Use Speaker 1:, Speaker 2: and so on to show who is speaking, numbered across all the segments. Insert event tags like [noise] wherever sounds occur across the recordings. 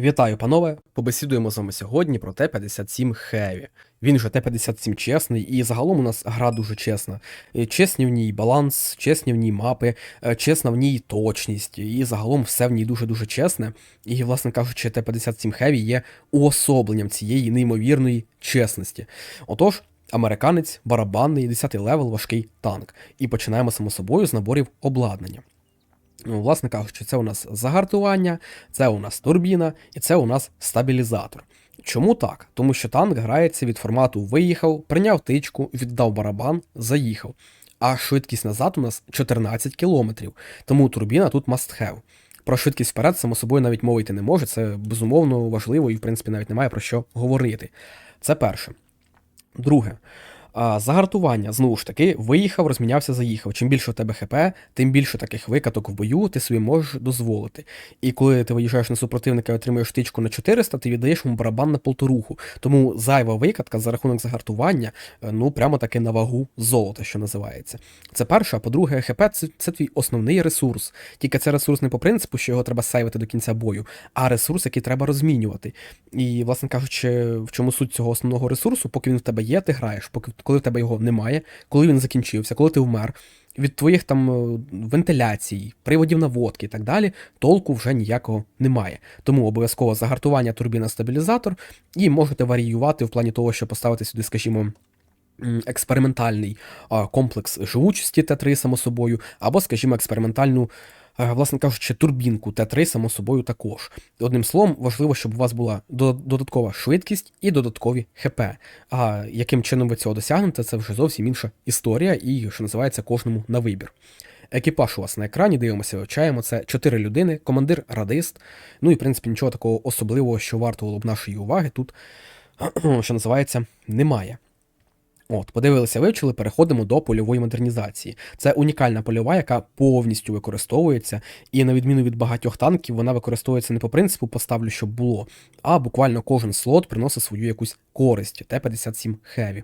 Speaker 1: Вітаю, панове! Побесідуємо з вами сьогодні про Т-57 Heavy. Він же Т-57 чесний, і загалом у нас гра дуже чесна. Е, Чесні в ній баланс, чесні в ній мапи, е, чесна в ній точність, і загалом все в ній дуже-дуже чесне. І, власне кажучи, Т-57 Heavy є уособленням цієї неймовірної чесності. Отож, американець, барабанний, 10-й левел, важкий танк. І починаємо само собою з наборів обладнання. Ну, власне кажучи, це у нас загартування, це у нас турбіна і це у нас стабілізатор. Чому так? Тому що танк грається від формату виїхав, прийняв тичку, віддав барабан, заїхав. А швидкість назад у нас 14 км, тому турбіна тут must have. Про швидкість вперед, само собою, навіть мови йти не може, це безумовно важливо і, в принципі, навіть немає про що говорити. Це перше. Друге. А, Загартування, знову ж таки, виїхав, розмінявся, заїхав. Чим більше у тебе ХП, тим більше таких викаток в бою ти собі можеш дозволити. І коли ти виїжджаєш на супротивника і отримуєш тичку на 400, ти віддаєш йому барабан на полторуху. Тому зайва викатка за рахунок загартування, е, ну прямо таки на вагу золота, що називається. Це перше, а по-друге, ХП це, це твій основний ресурс. Тільки це ресурс не по принципу, що його треба сейвити до кінця бою, а ресурс, який треба розмінювати. І, власне кажучи, в чому суть цього основного ресурсу, поки він в тебе є, ти граєш, поки коли в тебе його немає, коли він закінчився, коли ти вмер, від твоїх там е, вентиляцій, приводів наводки і так далі, толку вже ніякого немає. Тому обов'язково загартування турбіна стабілізатор, і можете варіювати в плані того, що поставити сюди, скажімо. Експериментальний комплекс живучості Т3, само собою, або, скажімо, експериментальну, власне кажучи, турбінку Т3, само собою, також. Одним словом, важливо, щоб у вас була додаткова швидкість і додаткові ХП. А яким чином ви цього досягнете, це вже зовсім інша історія, і що називається кожному на вибір. Екіпаж у вас на екрані, дивимося, вивчаємо. Це чотири людини, командир, радист. Ну і в принципі нічого такого особливого, що вартувало б нашої уваги, тут, [clears throat] що називається, немає. От, подивилися, вивчили, переходимо до польової модернізації. Це унікальна польова, яка повністю використовується, і на відміну від багатьох танків, вона використовується не по принципу поставлю, щоб було, а буквально кожен слот приносить свою якусь користь. Т-57 Heavy.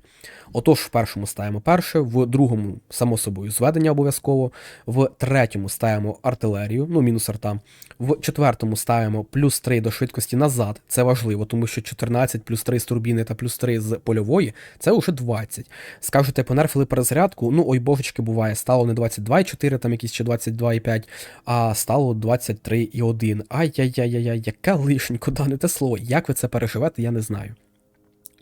Speaker 1: Отож, в першому ставимо перше, в другому, само собою, зведення обов'язково, в третьому ставимо артилерію, ну мінус арта, в четвертому ставимо плюс 3 до швидкості назад. Це важливо, тому що 14 плюс 3 з турбіни та плюс 3 з польової це вже 20. Скажете, понерфили перезарядку, ну ой божечки буває, стало не 22,4, там якісь ще 22,5, а стало 23,1. Ай-яй-яй-яй, яке лишенько, дане те слово. Як ви це переживете, я не знаю.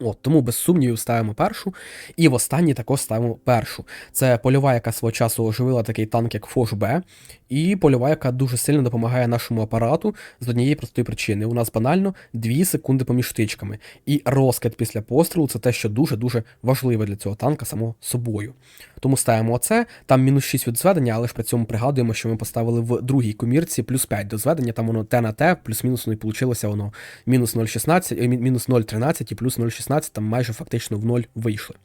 Speaker 1: От, тому без сумнівів ставимо першу, і в останній також ставимо першу. Це польова, яка свого часу оживила такий танк, як Фош Б, і польова, яка дуже сильно допомагає нашому апарату з однієї простої причини. У нас банально 2 секунди поміж тичками. І розкид після пострілу це те, що дуже-дуже важливе для цього танка само собою. Тому ставимо оце, там мінус 6 від зведення, але ж при цьому пригадуємо, що ми поставили в другій комірці плюс 5 до зведення, там воно Т на Т, плюс-мінус воно і получилося воно мінус 0,16, е, мінус 0,13 і плюс 0,16, там майже фактично в 0 вийшли.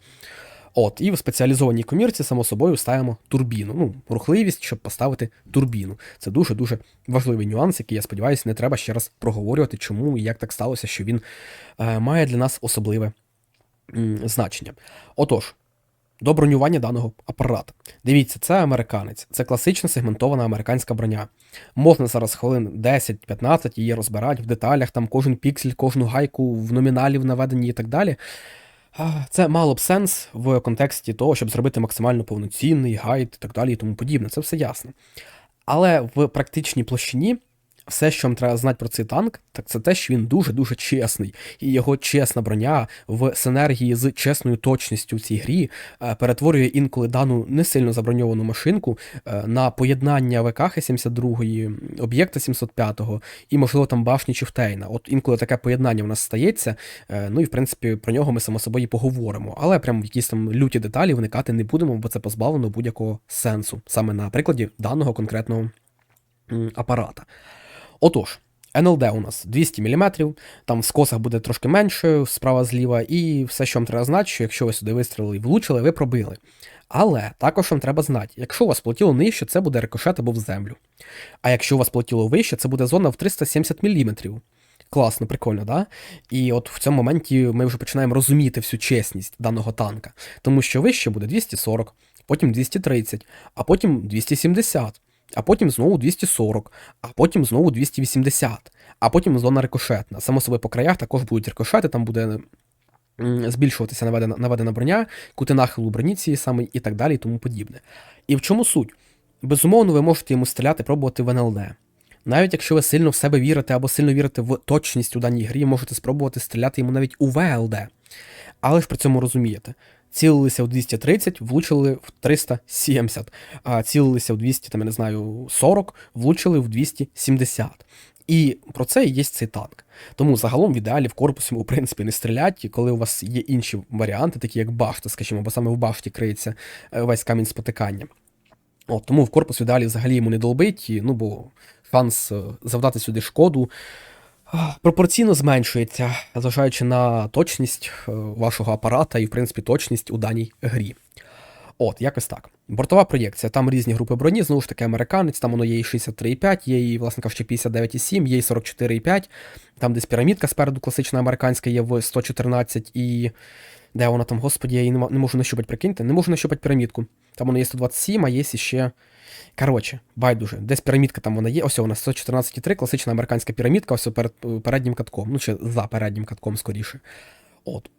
Speaker 1: От, і в спеціалізованій комірці, само собою, ставимо турбіну. Ну, рухливість, щоб поставити турбіну. Це дуже-дуже важливий нюанс, який, я сподіваюся, не треба ще раз проговорювати, чому і як так сталося, що він е, має для нас особливе м, значення. Отож. До бронювання даного апарата. Дивіться, це американець, це класична сегментована американська броня. Можна зараз хвилин 10-15 її розбирати в деталях, там кожен піксель, кожну гайку в номіналі в наведенні і так далі. Це мало б сенс в контексті того, щоб зробити максимально повноцінний гайд і так далі і тому подібне. Це все ясно. Але в практичній площині все, що вам треба знати про цей танк, так це те, що він дуже-дуже чесний. І його чесна броня в синергії з чесною точністю в цій грі е, перетворює інколи дану не сильно заброньовану машинку е, на поєднання ВК 72 об'єкта 705-го і, можливо, там башні Чифтейна. От інколи таке поєднання в нас стається. е, Ну і в принципі про нього ми само собою поговоримо. Але прям в якісь там люті деталі вникати не будемо, бо це позбавлено будь-якого сенсу, саме на прикладі даного конкретного апарата. Отож, НЛД у нас 200 мм, там в скосах буде трошки менше, справа зліва, і все, що вам треба знати, що якщо ви сюди вистрілили і влучили, ви пробили. Але також вам треба знати, якщо у вас полетіло нижче, це буде рикошет або в землю. А якщо у вас полетіло вище, це буде зона в 370 мм. Класно, прикольно, да? І от в цьому моменті ми вже починаємо розуміти всю чесність даного танка. Тому що вище буде 240, потім 230, а потім 270, а потім знову 240, а потім знову 280. а потім зона рикошетна. Само собою по краях також будуть рикошети, там буде збільшуватися наведена, наведена броня, кути нахилу броні цієї саме і так далі, і тому подібне. І в чому суть? Безумовно, ви можете йому стріляти, пробувати в НЛД. Навіть якщо ви сильно в себе вірите або сильно вірите в точність у даній грі, можете спробувати стріляти йому навіть у ВЛД. Але ж при цьому розумієте, цілилися в 230, влучили в 370, а цілилися в 200, там, я не знаю, 40, влучили в 270. І про це і є цей танк. Тому загалом в ідеалі в корпусі, в принципі, не стрілять, і коли у вас є інші варіанти, такі як башта, скажімо, бо саме в башті криється е, весь камінь спотикання. От, тому в корпус в ідеалі взагалі йому не долбить, ну бо шанс е, завдати сюди шкоду пропорційно зменшується, зважаючи на точність е, вашого апарата і, в принципі, точність у даній грі. От, якось так. Бортова проєкція, там різні групи броні, знову ж таки, американець, там воно є і 63,5, є і, власне кажучи, 59,7, є і 44,5, там десь пірамідка спереду класична американська є в 114 і. Де вона там, господі, я її не, можу нащупати, прикиньте, не можу нащупати пірамідку. Там воно є 127, а є ще. Коротше, байдуже. Десь пірамідка там вона є. Ось вона 114,3, класична американська пірамідка, ось перед переднім катком. Ну, чи за переднім катком скоріше. От.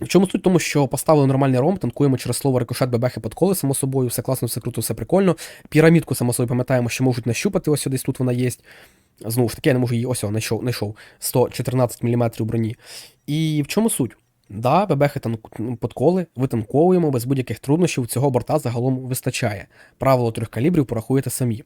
Speaker 1: В чому суть? Тому що поставили нормальний ром, танкуємо через слово рикошет, бебехи під коли, само собою, все класно, все круто, все прикольно. Пірамідку, само собою, пам'ятаємо, що можуть нащупати, ось десь тут вона є. Знову ж таки, я не можу її ось знайшов, знайшов 114 мм броні. І в чому суть? Да, бебехи подколи, витанковуємо без будь-яких труднощів, цього борта загалом вистачає. Правило трьох калібрів порахуєте самі.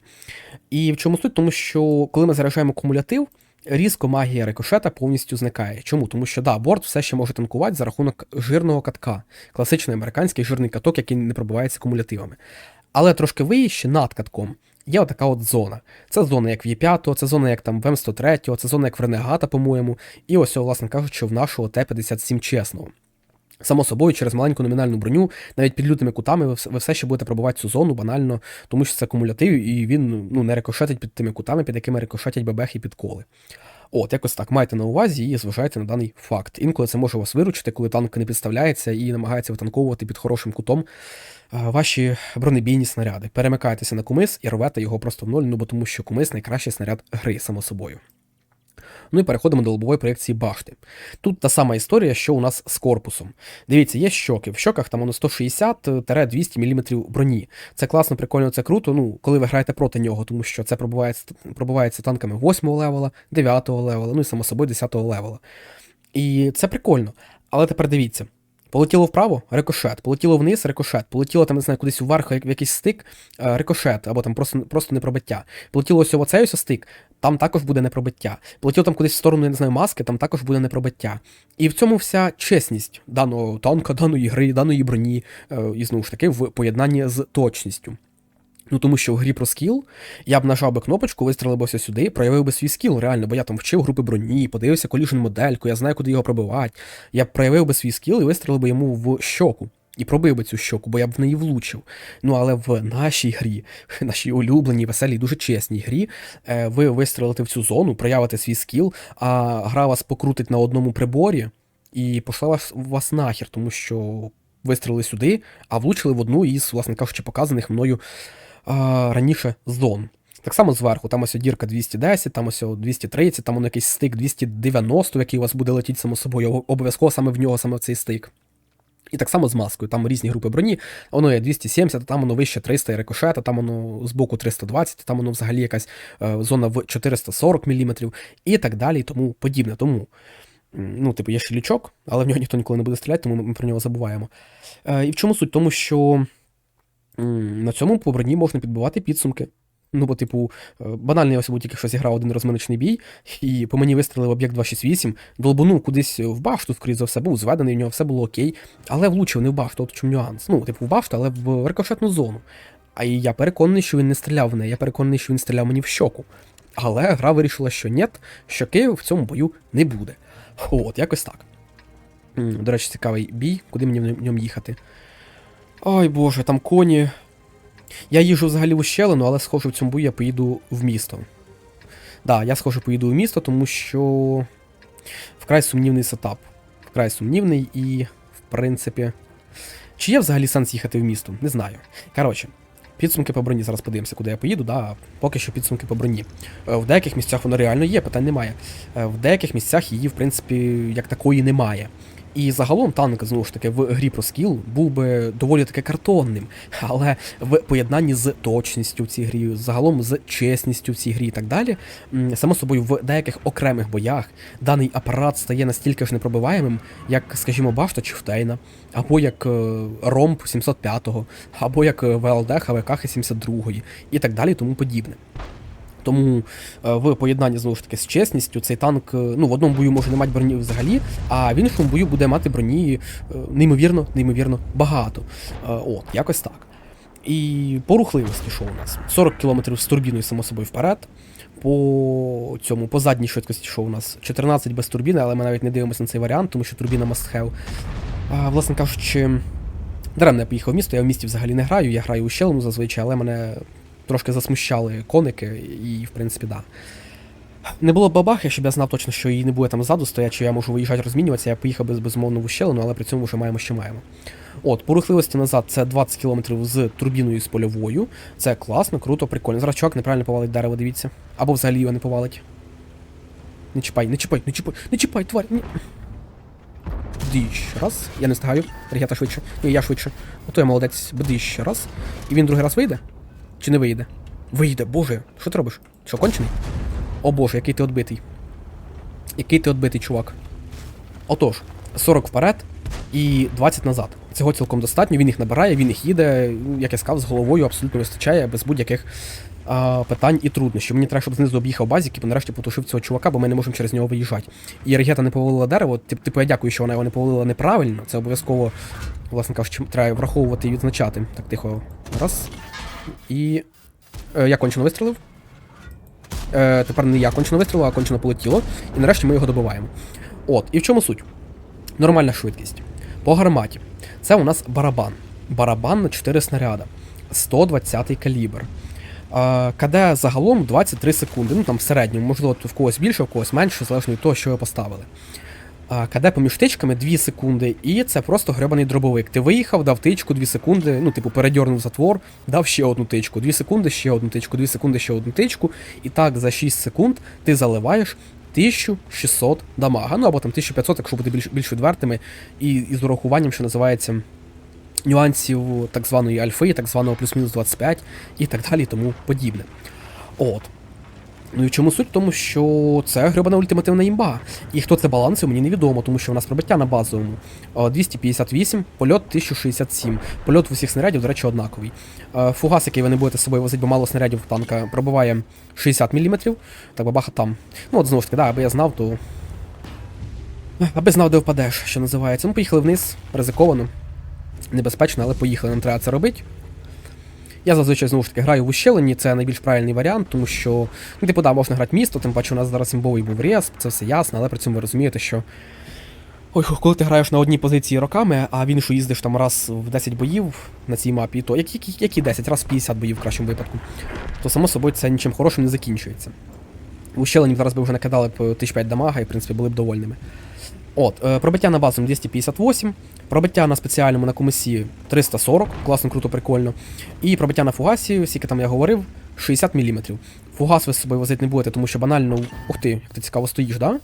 Speaker 1: І в чому суть? Тому що коли ми заряджаємо кумулятив, різко магія рикошета повністю зникає. Чому? Тому що да, борт все ще може танкувати за рахунок жирного катка, класичний американський жирний каток, який не пробивається кумулятивами. Але трошки вище над катком є отака от зона. Це зона як в Є5, це зона як там в М103, це зона як в Ренегата, по-моєму, і ось, власне кажучи, в нашого Т-57 чесного. Само собою, через маленьку номінальну броню, навіть під лютими кутами, ви, вс- ви все ще будете пробувати цю зону банально, тому що це кумулятив, і він ну, не рикошетить під тими кутами, під якими рикошетять бебехи і підколи. От, якось так, майте на увазі і зважайте на даний факт. Інколи це може вас виручити, коли танк не підставляється і намагається витанковувати під хорошим кутом ваші бронебійні снаряди. Перемикайтеся на кумис і рвете його просто в ноль, ну бо тому що кумис найкращий снаряд гри, само собою. Ну і переходимо до лобової проєкції башти. Тут та сама історія, що у нас з корпусом. Дивіться, є щоки. В щоках там воно 160-200 мм броні. Це класно, прикольно, це круто. Ну, коли ви граєте проти нього, тому що це пробивається, пробивається танками 8-го левела, 9-го левела, ну і само собою 10-го левела. І це прикольно. Але тепер дивіться. Полетіло вправо рикошет, полетіло вниз рикошет, полетіло там, не знаю, кудись вверх в якийсь стик, е, рикошет, або там просто, просто непробиття. Полетіло ось оцей ось стик, там також буде непробиття. Полетіло там кудись в сторону, я не знаю, маски, там також буде непробиття. І в цьому вся чесність даного танка, даної гри, даної броні, е, і знову ж таки, в поєднанні з точністю. Ну тому що в грі про скіл я б нажав би кнопочку, ось сюди, проявив би свій скіл, реально, бо я там вчив групи броні, подивився коліжн модельку, я знаю, куди його пробивати. Я б проявив би свій скіл і вистрелив би йому в щоку. І пробив би цю щоку, бо я б в неї влучив. Ну але в нашій грі, [laughs] нашій улюбленій, веселій, дуже чесній грі, е, ви вистрелите в цю зону, проявите свій скіл, а гра вас покрутить на одному приборі і пошла вас, вас нахер, тому що вистрелили сюди, а влучили в одну із, власне кажучи, показаних мною раніше зон. Так само зверху, там ось дірка 210, там ось 230, там воно якийсь стик 290, який у вас буде летіти само собою, обов'язково саме в нього, саме в цей стик. І так само з маскою, там різні групи броні, воно є 270, там воно вище 300 і рикошет, а там воно збоку 320, там воно взагалі якась е, зона в 440 мм і так далі, і тому подібне. Тому, ну, типу, є ще лючок, але в нього ніхто ніколи не буде стріляти, тому ми про нього забуваємо. Е, і в чому суть? Тому що на цьому по броні можна підбивати підсумки. Ну, бо, типу, е, банально я ось тільки що зіграв один розминочний бій, і по мені вистрелив об'єкт 268, долбанув кудись в башту, скоріше за все, був зведений, у нього все було окей, але влучив не в башту, от чому нюанс. Ну, типу, в башту, але в рикошетну зону. А я переконаний, що він не стріляв в неї, я переконаний, що він стріляв мені в щоку. Але гра вирішила, що ні, щоки в цьому бою не буде. От, якось так. До речі, цікавий бій, куди мені в ньому їхати. Ой боже, там коні. Я їжджу взагалі в ущелину, але схоже в цьому бою я поїду в місто. Да, я схоже поїду в місто, тому що вкрай сумнівний сетап. Вкрай сумнівний і, в принципі. Чи є взагалі сенс їхати в місто? Не знаю. Коротше, Підсумки по броні. Зараз подивимося, куди я поїду. Да, поки що підсумки по броні. Е, В деяких місцях воно реально є, питань немає. Е, В деяких місцях її, в принципі, як такої немає. І загалом танк, знову ж таки, в грі про скіл був би доволі таки картонним, але в поєднанні з точністю в цій грі, загалом з чесністю в цій грі і так далі, само собою, в деяких окремих боях даний апарат стає настільки ж непробиваємим, як, скажімо, башта Чифтейна, або як е, ромб 705-го, або як е, ВЛД ХВК 72-ї і так далі, тому подібне. Тому е, в поєднанні знову ж таки з чесністю цей танк е, ну, в одному бою може не мати броні взагалі, а в іншому бою буде мати броні е, неймовірно, неймовірно багато. От, якось так. І по рухливості що у нас? 40 км з турбіною, само собою, вперед. По цьому, по задній швидкості, що у нас 14 без турбіни, але ми навіть не дивимося на цей варіант, тому що турбіна must have. А, власне кажучи, даремно я поїхав в місто, я в місті взагалі не граю, я граю у щелину зазвичай, але мене трошки засмущали коники, і, в принципі, да. Не було б бабахи, щоб я знав точно, що її не буде там ззаду стоять, що я можу виїжджати розмінюватися, я поїхав без безумовно в ущелину, але при цьому вже маємо, що маємо. От, по рухливості назад це 20 км з турбіною з польовою. Це класно, круто, прикольно. Зараз чувак неправильно повалить дерево, дивіться. Або взагалі його не повалить. Не чіпай, не чіпай, не чіпай, не чіпай, тварь. Ні. Дищ. Раз. Я не встигаю. Регята швидше. Ні, я швидше. Ото я молодець. Бдищ. Раз. І він другий раз вийде? Чи не вийде? Вийде, боже, що ти робиш? Що, кончений? О боже, який ти отбитий. Який ти отбитий, чувак. Отож, 40 вперед і 20 назад. Цього цілком достатньо, він їх набирає, він їх їде, як я сказав, з головою абсолютно вистачає, без будь-яких питань і труднощів. Мені треба, щоб знизу об'їхав базік і нарешті потушив цього чувака, бо ми не можемо через нього виїжджати. І Регета не повалила дерево, тип- типу я дякую, що вона його не повалила неправильно. Це обов'язково, власне кажучи, треба враховувати і відзначати. Так, тихо. Раз. І. Е, я кончено вистрілив. Е, тепер не я кончено вистрілив, а кончено полетіло. І нарешті ми його добиваємо. От, і в чому суть? Нормальна швидкість. По гарматі. Це у нас барабан. Барабан на 4 снаряда. 120 калібр. Е, КД загалом 23 секунди. Ну там в середньому, можливо, в когось більше, в когось менше, залежно від того, що ви поставили. КД поміж тичками 2 секунди, і це просто гребаний дробовик. Ти виїхав, дав тичку 2 секунди, ну, типу, передьорнув затвор, дав ще одну тичку, 2 секунди, ще одну тичку, 2 секунди, ще одну тичку. І так за 6 секунд ти заливаєш 1600 дамага. Ну або там 1500, якщо бути більш, більш відвертими, і, і з урахуванням, що називається. Нюансів так званої альфи, так званого плюс-мінус 25 і так далі, і тому подібне. От. Ну і в чому суть? В тому, що це грибана ультимативна імба. І хто це балансив, мені невідомо, тому що у нас пробиття на базовому. Е, 258, польот 1067. Польот в усіх снарядів, до речі, однаковий. Е, Фугас, який ви не будете з собою возити, бо мало снарядів танка, пробиває 60 мм. Так бабаха там. Ну от знову ж таки, да, аби я знав, то. Аби знав, де впадеш, що називається. Ну, поїхали вниз, ризиковано. Небезпечно, але поїхали, нам треба це робити. Я зазвичай знову ж таки граю в ущелині, це найбільш правильний варіант, тому що, ну, типу, да, можна грати місто, тим паче у нас зараз імбовий був рез, це все ясно, але при цьому ви розумієте, що. Ой, коли ти граєш на одній позиції роками, а в іншу їздиш там раз в 10 боїв на цій мапі, то які, які, які 10, раз в 50 боїв в кращому випадку, то само собою це нічим хорошим не закінчується. В ущелині зараз би вже накидали б 1005 дамага і, в принципі, були б довольними. От, е, пробиття на базовому 258, пробиття на спеціальному на комісі 340, класно, круто, прикольно. І пробиття на фугасі, скільки там я говорив, 60 мм. Фугас ви з собою возити не будете, тому що банально. Ух ти, як ти цікаво стоїш, да?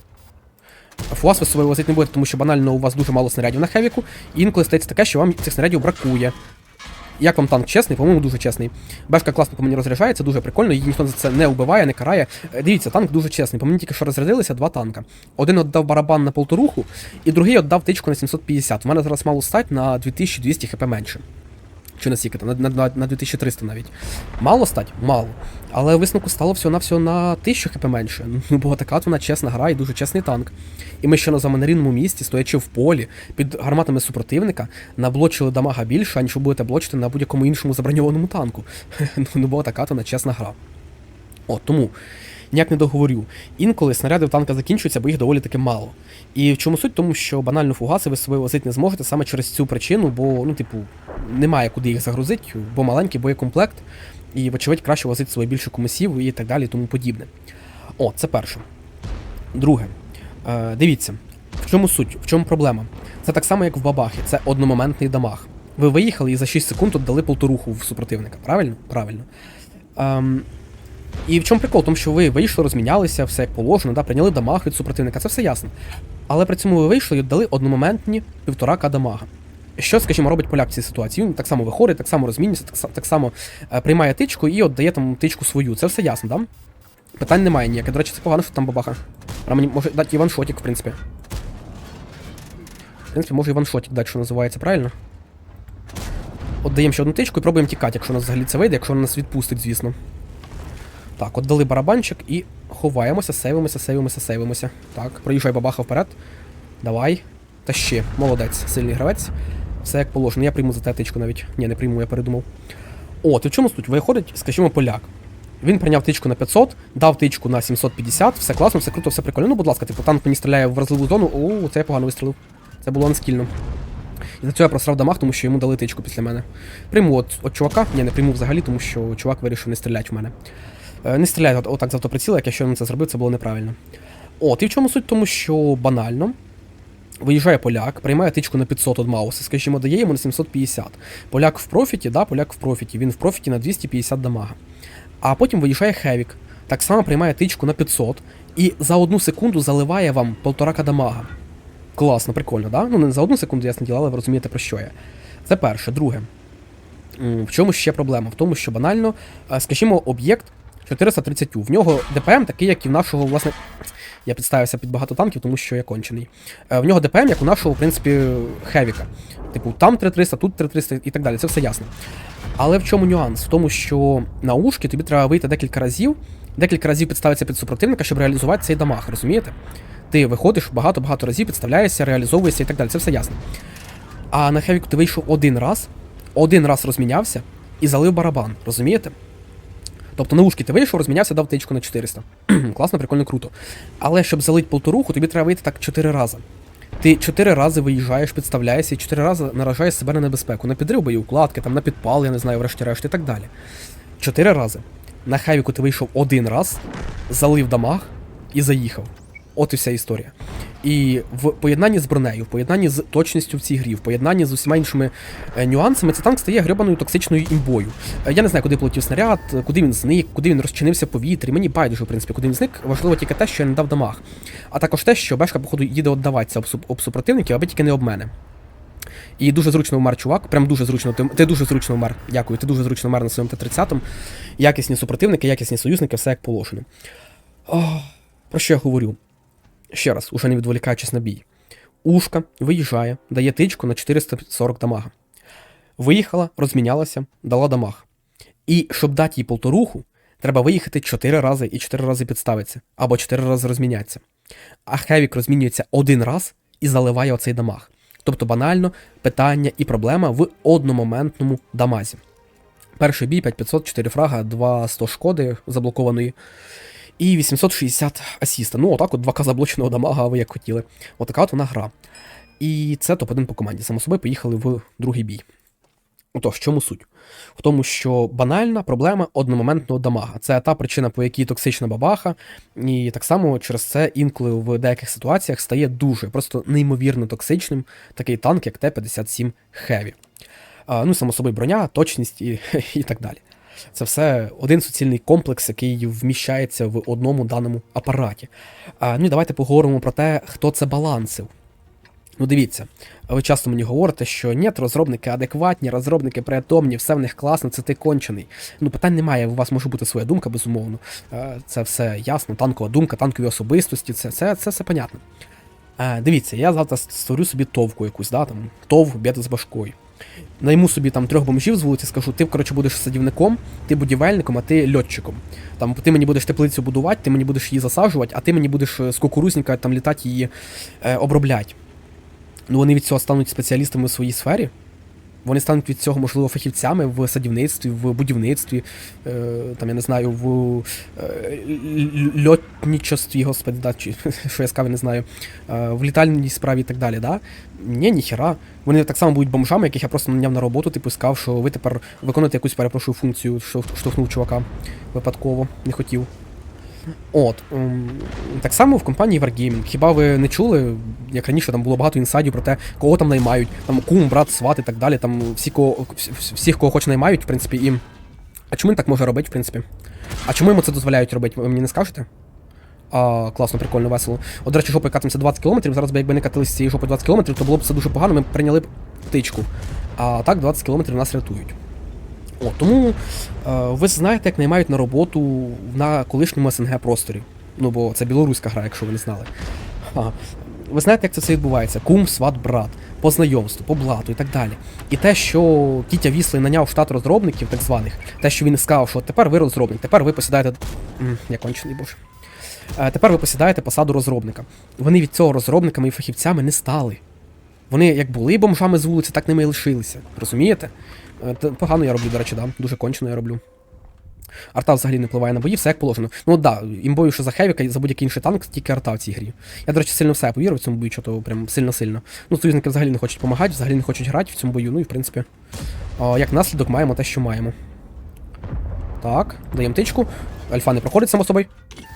Speaker 1: Фугас ви з собою возити не будете, тому що банально у вас дуже мало снарядів на хевіку, і інколи стається таке, що вам цих снарядів бракує. Як вам танк чесний? По-моєму, дуже чесний. Бешка класно по мені розряджається, дуже прикольно, її ніхто за це не вбиває, не карає. Е, Дивіться, танк дуже чесний. По мені тільки що розрядилися два танка. Один віддав барабан на полторуху, і другий віддав тичку на 750. У мене зараз мало стать на 2200 хп менше. Чи на скільки там? На, на, на, на 2300 навіть. Мало стать? Мало. Але висновку стало всього на всього на 1000 хп менше. Ну, бо така вона чесна гра і дуже чесний танк. І ми ще на вами на рівному місці, стоячи в полі, під гарматами супротивника, наблочили дамага більше, аніж ви будете блочити на будь-якому іншому заброньованому танку. [laughs] Ну, ну бо така вона чесна гра. От тому. Ніяк не договорю. Інколи снаряди в танка закінчуються, бо їх доволі таки мало. І в чому суть? Тому що банально фугаси ви з возити не зможете саме через цю причину, бо, ну, типу, немає куди їх загрузити, бо маленький боєкомплект, і, вочевидь, краще возити своє більше комісів і так далі, тому подібне. О, це перше. Друге. Е, дивіться, в чому суть, в чому проблема? Це так само, як в бабахі, це одномоментний дамаг. Ви виїхали і за 6 секунд дали полторуху в супротивника. Правильно? Правильно. Ем, і в чому прикол? Тому, що ви вийшли, розмінялися, все як положено, да, прийняли дамаг від супротивника, це все ясно. Але при цьому ви вийшли і дали одномоментні півтора к дамага. Що, скажімо, робить поляк в цій ситуації? Він так само виходить, так само розмінюється, так, так само е, приймає тичку і отдає там тичку свою. Це все ясно, да? Питань немає ніяких. До речі, це погано, що там бабаха. А мені може дати іваншотик, в принципі. В принципі, може іваншотик дати, що називається, правильно? Отдаємо ще одну тичку і пробуємо тікати, якщо у нас взагалі це вийде, якщо вона нас відпустить, звісно. Так, от дали барабанчик і ховаємося, сейвимося, сейвимося, сейвимося. Так, проїжджай бабаха вперед. Давай. Та ще, молодець, сильний гравець. Все як положено. Я прийму за те тичку навіть. Ні, не прийму, я передумав. О, ти в чому суть? Виходить, скажімо, поляк. Він прийняв тичку на 500, дав тичку на 750, все класно, все круто, все прикольно. Ну, будь ласка, типу, танк мені стріляє в вразливу зону. О, це я погано вистрілив. Це було нескільно. І за цього я просрав дамаг, тому що йому дали тичку після мене. Прийму от, от чувака. Ні, не прийму взагалі, тому що чувак вирішив не стріляти в мене. Е, Не стріляй от, отак з автоприціла, як я щойно це зробив, це було неправильно. От, і в чому суть? Тому що банально. Виїжджає поляк, приймає тичку на 500 від Мауса, скажімо, дає йому на 750. Поляк в профіті, да, поляк в профіті, він в профіті на 250 дамага. А потім виїжджає Хевік, так само приймає тичку на 500 і за одну секунду заливає вам полторака дамага. Класно, прикольно, да? Ну не за одну секунду, ясно діло, але ви розумієте про що я. Це перше. Друге. В чому ще проблема? В тому, що банально, е, скажімо, об'єкт 430. В нього ДПМ такий, як і в нашого, власне. Я підставився під багато танків, тому що я кончений. Е, В нього ДПМ, як у нашого, в принципі, Хевіка. Типу, там 3300, тут 3300 і так далі. Це все ясно. Але в чому нюанс? В тому, що на ушки тобі треба вийти декілька разів, декілька разів підставитися під супротивника, щоб реалізувати цей дамаг, розумієте? Ти виходиш багато-багато разів, підставляєшся, реалізовуєшся і так далі. Це все ясно. А на Хевіку ти вийшов один раз, один раз розмінявся і залив барабан, розумієте? Тобто на ушки ти вийшов, розмінявся, дав тичку на 400. [clears throat] Класно, прикольно, круто. Але щоб залити полторуху, тобі треба вийти так 4 рази. Ти 4 рази виїжджаєш, підставляєшся і 4 рази наражаєш себе на небезпеку. На підрив боєукладки, там на підпал, я не знаю, врешті-решт і так далі. 4 рази. На хевіку ти вийшов один раз, залив дамаг і заїхав. От і вся історія. І в поєднанні з бронею, в поєднанні з точністю в цій грі, в поєднанні з усіма іншими е, нюансами, цей танк стає гребаною токсичною імбою. Е, Я не знаю, куди полетів снаряд, е, куди він зник, куди він розчинився в повітрі. Мені байдуже, в принципі, куди він зник. Важливо тільки те, що я не дав дамаг. А також те, що Бешка, походу, їде віддаватися об, об супротивників, аби тільки не об мене. І дуже зручно вмер чувак, прям дуже зручно. Ти, ти дуже зручно вмер. Дякую, ти дуже зручно вмер на своєму Т-30. Якісні супротивники, якісні союзники, все як положено. Ох, про що я говорю? Ще раз, уже не відволікаючись на бій. Ушка виїжджає, дає тичку на 440 дамага. Виїхала, розмінялася, дала дамаг. І щоб дати їй полторуху, треба виїхати 4 рази і 4 рази підставитися, або 4 рази розмінятися. А Хевік розмінюється один раз і заливає оцей дамаг. Тобто банально питання і проблема в одномоментному дамазі. Перший бій 5500, 4 фрага, 200 шкоди заблокованої. І 860 асіста. Ну, отак, от 2К заблоченого дамага, ви як хотіли. Отака от вона гра. І це топ-1 по команді. Само собою поїхали в другий бій. Отож, в чому суть? В тому, що банальна проблема одномоментного дамага. Це та причина, по якій токсична бабаха, і так само через це інколи в деяких ситуаціях стає дуже, просто неймовірно токсичним такий танк, як Т-57 Heavy. Ну, само собою, броня, точність і, [laughs] і так далі. Це все один суцільний комплекс, який вміщається в одному даному апараті. А, ну і давайте поговоримо про те, хто це балансив. Ну дивіться, ви часто мені говорите, що ні, розробники адекватні, розробники приатомні, все в них класно, це ти кончений. Ну, питань немає, у вас може бути своя думка, безумовно. Це все ясно, танкова думка, танкові особистості, це, це, це все понятно. Е, Дивіться, я завтра створю собі товку якусь, да, там, тов б'єте з башкою. Найму собі там трьох бомжів з вулиці, скажу, ти, коротше, будеш садівником, ти будівельником, а ти льотчиком. Там ти мені будеш теплицю будувати, ти мені будеш її засаджувати, а ти мені будеш е, з кукурузника там літати її е, обробляти. Ну вони від цього стануть спеціалістами у своїй сфері. Вони стануть від цього, можливо, фахівцями в садівництві, в будівництві, е, там, я не знаю, в е, л- господи, да, чи, [laughs] що я я не знаю, е, в літальній справі і так далі, да? Ні, ніхера. Вони так само будуть бомжами, яких я просто наняв на роботу, типу, сказав, що ви тепер виконуєте якусь, перепрошую, функцію, що штовхнув чувака випадково, не хотів. От, ем, так само в компанії Wargaming. Хіба ви не чули, як раніше там було багато інсайдів про те, кого там наймають, там кум, брат, сват і так далі, там всі, кого, всіх, кого хоч наймають, в принципі, і. А чому він так може робити, в принципі? А чому йому це дозволяють робити, ви мені не скажете? А, класно, прикольно, весело. От, до речі, жопою катимося 20 км, зараз би якби не катилися цією жопою 20 км, то було б це дуже погано, ми б прийняли б тичку. А так 20 км нас рятують. О, тому е, ви знаєте, як наймають на роботу на колишньому СНГ просторі. Ну, бо це білоруська гра, якщо ви не знали. Ага. Ви знаєте, як це все відбувається? Кум, сват, брат, по знайомству, по блату і так далі. І те, що Кітя Віслий наняв штат розробників, так званих, те, що він сказав, що тепер ви розробник, тепер ви посідаєте. Я кончений боже. Е, Тепер ви посідаєте посаду розробника. Вони від цього розробниками і фахівцями не стали. Вони як були бомжами з вулиці, так ними і лишилися. Розумієте? Е, Погано я роблю, до речі, да. Дуже кончено я роблю. Арта взагалі не впливає на бої, все як положено. Ну да, імбою, що за Хевіка і за будь-який інший танк, тільки арта в цій грі. Я, до речі, сильно в себе повірив в цьому бою, що то прям сильно-сильно. Ну, союзники взагалі не хочуть допомагати, взагалі не хочуть грати в цьому бою, ну і в принципі. О, як наслідок маємо те, що маємо. Так, даємо тичку. Альфа не проходить, само собою.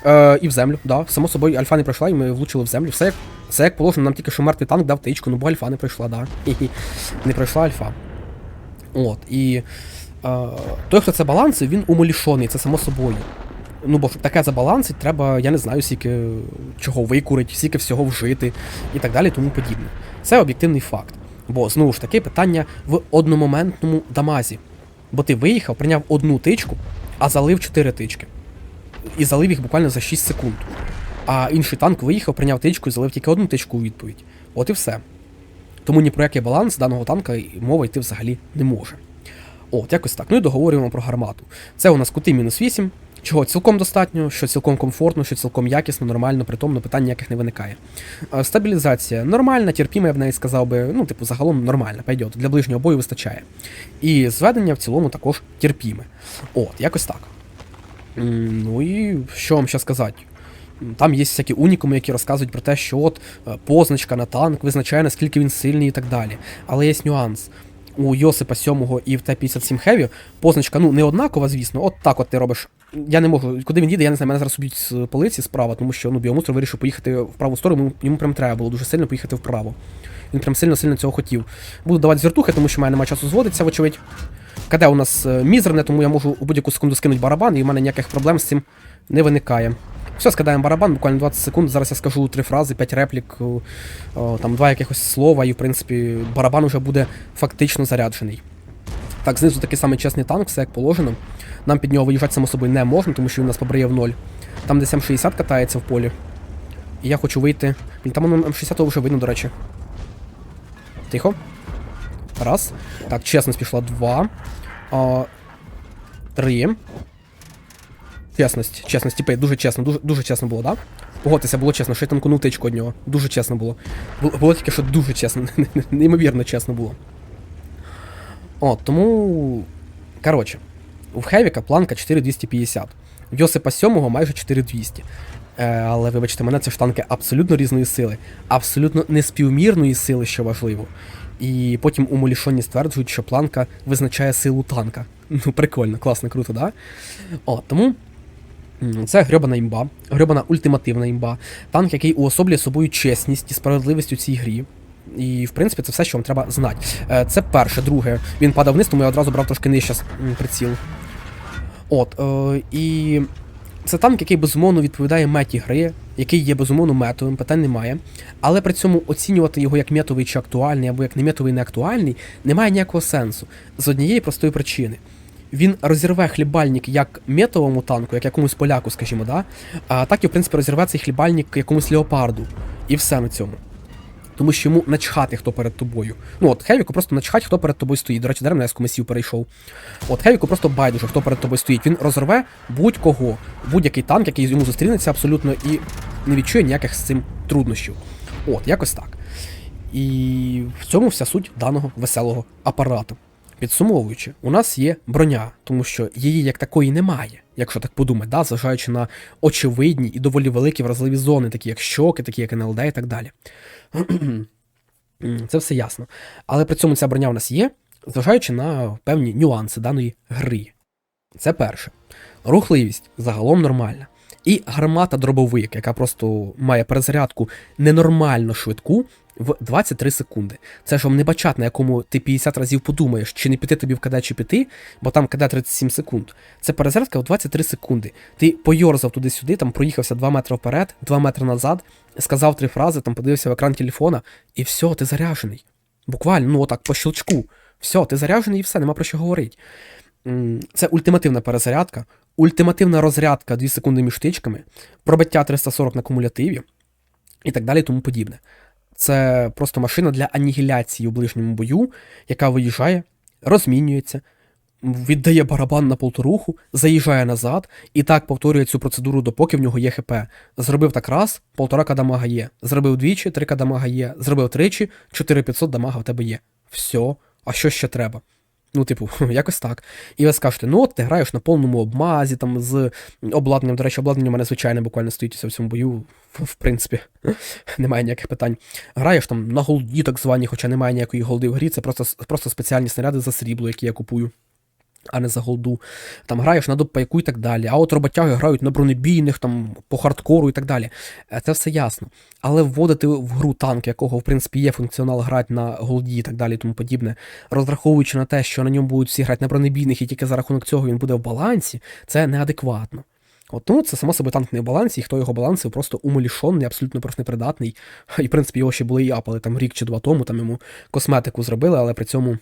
Speaker 1: Е, і в землю, да. Само собою, альфа не пройшла, і ми влучили в землю. Все як, все як положено, нам тільки що мертвий танк дав тичку, ну бо альфа не пройшла, да. Хі-хі. Не пройшла альфа. От, і е, той, хто це балансив, він умалішений, це само собою. Ну, бо щоб таке забалансить, треба, я не знаю, скільки чого викурить, скільки всього вжити і так далі, тому подібне. Це об'єктивний факт. Бо знову ж таки питання в одномоментному дамазі. Бо ти виїхав, прийняв одну тичку, а залив 4 тички. І залив їх буквально за 6 секунд. А інший танк виїхав, прийняв тичку і залив тільки одну тичку у відповідь. От і все. Тому ні про який баланс даного танка мова йти взагалі не може. От, якось так. Ну і договорюємо про гармату. Це у нас кути мінус 8, чого цілком достатньо, що цілком комфортно, що цілком якісно, нормально, притомно, питань ніяких не виникає. Е, Стабілізація нормальна, терпіма, я б навіть сказав би, ну, типу, загалом нормальна, пойдет. Для ближнього бою вистачає. І зведення в цілому також терпіме. От, якось так. Ну і що вам ще сказати? Там є всякі унікуми, які розказують про те, що от е, позначка на танк визначає, наскільки він сильний і так далі. Але є нюанс. У Йосипа 7 і в Т-57 Heavy позначка ну не однакова, звісно. От так от ти робиш. Я не можу. Куди він їде, я не знаю, мене зараз уб'ють з полиці справа, тому що ну, біомустр вирішив поїхати в праву сторону, йому- йому прям треба було дуже сильно поїхати вправо. Він прям сильно-сильно цього хотів. Буду давати звіртухи, тому що в мене немає часу зводитися, вочевидь. КД у нас е, мізерне, тому я можу у будь-яку секунду скинути барабан, і в мене ніяких проблем з цим не виникає. Все, скидаємо барабан, буквально 20 секунд. Зараз я скажу три фрази, 5 реплік, о, о, там два якихось слова, і в принципі барабан уже буде фактично заряджений. Так, знизу такий самий чесний танк, все як положено. Нам під нього виїжджати само собою не можна, тому що він нас побриє в ноль. Там десь М60 катається в полі. І я хочу вийти. Блін, там М60 вже видно, до речі. Тихо. Раз. Так, чесність пішла. Два. А, Три. Чесність, чесність, типи, дуже чесно, дуже, дуже чесно було? Да? Погодьтеся, було чесно, що я танкунув тичку від нього. Дуже чесно було. Було, було тільки, що дуже чесно, [laughs] неймовірно чесно було. От, тому. Коротше, у Хевіка планка 4250. В Йосипа 7 майже 4200. Е, але вибачте, мене це ж танки абсолютно різної сили, абсолютно неспівмірної сили, що важливо. І потім у Молішоні стверджують, що планка визначає силу танка. Ну, прикольно, класно, круто, да? О, тому. Це грьобана імба, грьобана ультимативна імба. Танк, який уособлює собою чесність і справедливість у цій грі. І, в принципі, це все, що вам треба знати. Е, Це перше, друге. Він падав вниз, тому я одразу брав трошки нижче приціл. От, е, і це танк, який безумовно відповідає меті гри, який є безумовно метовим, питань немає. Але при цьому оцінювати його як метовий чи актуальний, або як не метовий, не актуальний, немає ніякого сенсу. З однієї простої причини. Він розірве хлібальник як метовому танку, як якомусь поляку, скажімо, да? а так і, в принципі, розірве цей хлібальник якомусь леопарду. І все на цьому. Тому що йому начхати, хто перед тобою. Ну от Хевіку просто начхати, хто перед тобою стоїть. До речі, даремно я з комісів перейшов. От Хевіку просто байдуже, хто перед тобою стоїть. Він розорве будь-кого, будь-який танк, який йому зустрінеться абсолютно, і не відчує ніяких з цим труднощів. От, якось так. І в цьому вся суть даного веселого апарату. Підсумовуючи, у нас є броня, тому що її як такої немає, якщо так подумати, да, зважаючи на очевидні і доволі великі вразливі зони, такі як щоки, такі як НЛД і так далі. [clears throat] Це все ясно. Але при цьому ця броня у нас є, зважаючи на певні нюанси даної гри. Це перше. Рухливість загалом нормальна. І гармата дробовик, яка просто має перезарядку ненормально швидку в 23 секунди. Це ж вам не бачат, на якому ти 50 разів подумаєш, чи не піти тобі в КД, чи піти, бо там КД 37 секунд. Це перезарядка в 23 секунди. Ти пойорзав туди-сюди, там проїхався 2 метри вперед, 2 метри назад, сказав три фрази, там подивився в екран телефона, і все, ти заряжений. Буквально, ну отак, по щелчку. Все, ти заряджений і все, нема про що говорити. Це ультимативна перезарядка, ультимативна розрядка 2 секунди між тичками, пробиття 340 на кумулятиві і так далі, тому подібне. Це просто машина для анігіляції у ближньому бою, яка виїжджає, розмінюється, віддає барабан на полторуху, заїжджає назад і так повторює цю процедуру, допоки в нього є ХП. Зробив так раз, полтора кадамага є. Зробив двічі, три кадамага є. Зробив тричі, 4500 дамага в тебе є. Все. А що ще треба? Ну, типу, [laughs] якось так. І ви скажете, ну от ти граєш на повному обмазі, там з обладнанням. До речі, обладнання у мене звичайне буквально стоїть у в цьому бою, в, [laughs] в принципі, [laughs] немає ніяких питань. Граєш там на голді, так звані, хоча немає ніякої голди в грі, це просто, просто спеціальні снаряди за срібло, які я купую. А не за голду. Там граєш на допайку і так далі. А от роботяги грають на бронебійних, там по хардкору і так далі. Е, Це все ясно. Але вводити в гру танк, якого в принципі є функціонал грати на голді і так далі, і тому подібне, розраховуючи на те, що на ньому будуть всі грати на бронебійних, і тільки за рахунок цього він буде в балансі, це неадекватно. От тому це само собі танк не в балансі, і хто його балансив, просто умалішонний, абсолютно профнепридатний. [laughs] І в принципі його ще були і апали там рік чи два тому, там йому косметику зробили, але при цьому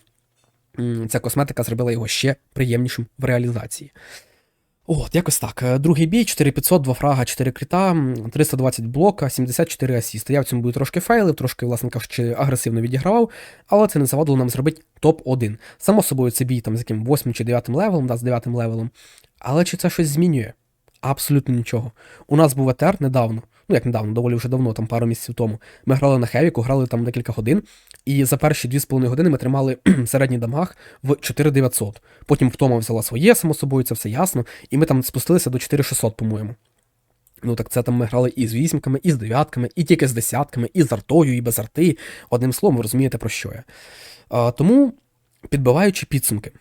Speaker 1: ця косметика зробила його ще приємнішим в реалізації. От, якось так. Е, Другий бій, 4500, 2 фрага, 4 крита, 320 блока, 74 асісти. Я в цьому бою трошки фейлив, трошки, власне кажучи, агресивно відігравав, але це не завадило нам зробити топ-1. Само собою, це бій там з яким 8 чи 9 левелом, да, з 9 левелом. Але чи це щось змінює? Абсолютно нічого. У нас був етер недавно, ну як недавно, доволі вже давно, там пару місяців тому. Ми грали на Хевіку, грали там декілька годин, і за перші 2,5 години ми тримали [clears throat] середній дамаг в 4900. Потім втома взяла своє, само собою, це все ясно, і ми там спустилися до 4600, по-моєму. Ну так це там ми грали і з вісімками, і з дев'ятками, і тільки з десятками, і з артою, і без арти. Одним словом, ви розумієте про що я. А, тому, підбиваючи підсумки,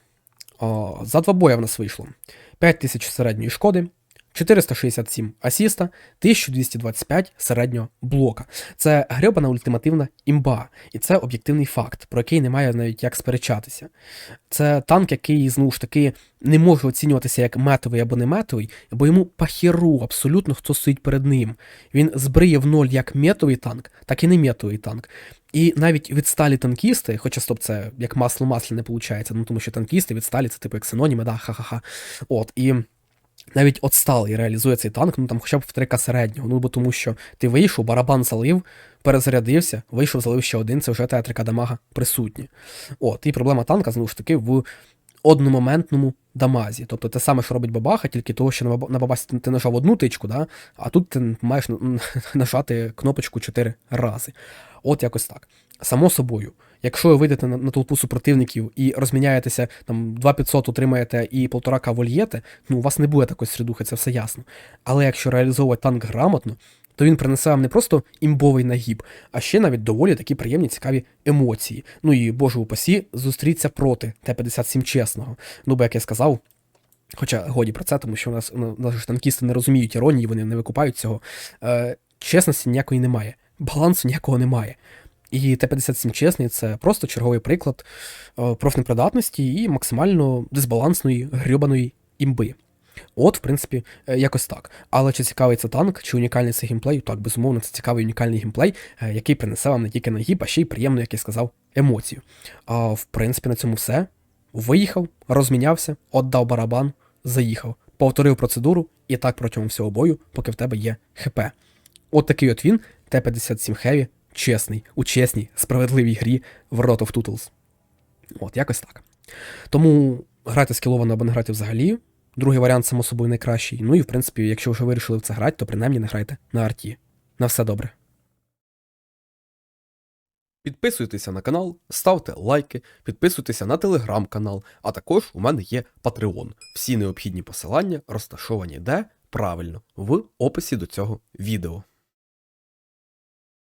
Speaker 1: а, за два боя в нас вийшло 5000 середньої шкоди, 467 асіста, 1225 середнього блока. Це гребана ультимативна імба, і це об'єктивний факт, про який немає навіть як сперечатися. Це танк, який знову ж таки не може оцінюватися як метовий або не метовий, бо йому пахіру абсолютно хто стоїть перед ним. Він збриє в ноль як метовий танк, так і не метовий танк. І навіть відсталі танкісти, хоча стоп, це як масло масляне виходить, ну тому що танкісти відсталі це типу як синоніми, да, ха-ха-ха. От, і навіть отсталий реалізує цей танк, ну там хоча б в 3К середнього. Ну бо тому що ти вийшов, барабан залив, перезарядився, вийшов, залив ще один, це вже театрика 3К дамага присутні. От, і проблема танка, знову ж таки, в одномоментному дамазі. Тобто те саме, що робить бабаха, тільки того, що на бабасі ти- нажав одну тичку, да? а тут ти маєш [laughs] нажати кнопочку 4 рази. От якось так. Само собою, якщо ви вийдете на, на толпу супротивників і розміняєтеся, там 2500 отримаєте і 1,5к вольєте, ну у вас не буде такої середухи, це все ясно. Але якщо реалізовувати танк грамотно, то він принесе вам не просто імбовий нагіб, а ще навіть доволі такі приємні цікаві емоції. Ну і боже упасі, зустріться проти Т-57 чесного. Ну, бо як я сказав. Хоча годі про це, тому що у нас, у нас ж танкісти не розуміють іронії, вони не викупають цього. Е, чесності ніякої немає, балансу ніякого немає. І Т-57 чесний це просто черговий приклад е, профнепридатності і максимально дисбалансної грьобаної імби. От, в принципі, е, якось так. Але чи цікавий це танк, чи унікальний це геймплей? Так, безумовно, це цікавий унікальний геймплей, е, який принесе вам не тільки нагіб, а ще й приємну, як я сказав, емоцію. А в принципі, на цьому все. Виїхав, розмінявся, отдав барабан, заїхав, повторив процедуру і так протягом всього бою, поки в тебе є ХП. От такий от він, Т-57 Heavy, чесний, у чесній, справедливій грі в World of Tootles. От, якось так. Тому грайте скіловано або не грайте взагалі. Другий варіант, само собою, найкращий. Ну і в принципі, якщо вже вирішили в це грати, то принаймні не грайте на арті. На все добре. Підписуйтеся на канал, ставте лайки, підписуйтеся на телеграм-канал, а також у мене є Patreon. Всі необхідні посилання розташовані де правильно в описі до цього відео.